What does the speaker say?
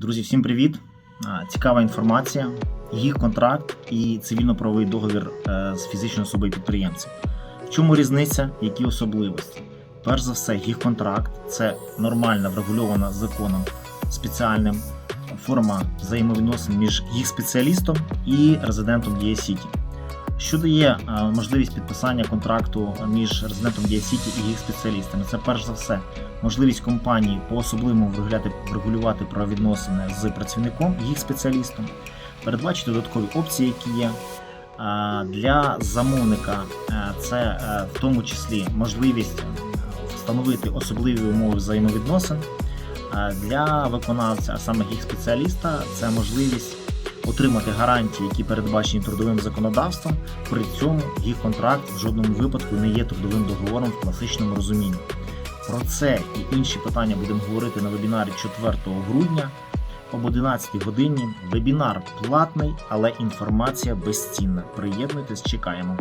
Друзі, всім привіт! Цікава інформація. Їх контракт і цивільно-правовий договір е, з фізичною особою підприємцем. В чому різниця, які особливості? Перш за все, їх контракт це нормальна врегульована законом спеціальним форма взаємовідносин між їх спеціалістом і резидентом Дія Сіті. Що дає е, можливість підписання контракту між резидентом Дія Сіті і їх спеціалістами? Це перш за все можливість компанії по особливому врегулювати правовідносини з працівником, їх спеціалістом, передбачити додаткові опції, які є. А, Для замовника е, це е, в тому числі можливість е, встановити особливі умови взаємовідносин. Для виконавця, а саме їх спеціаліста, це можливість отримати гарантії, які передбачені трудовим законодавством. При цьому їх контракт в жодному випадку не є трудовим договором в класичному розумінні. Про це і інші питання будемо говорити на вебінарі 4 грудня об 11 годині. Вебінар платний, але інформація безцінна. Приєднуйтесь, чекаємо.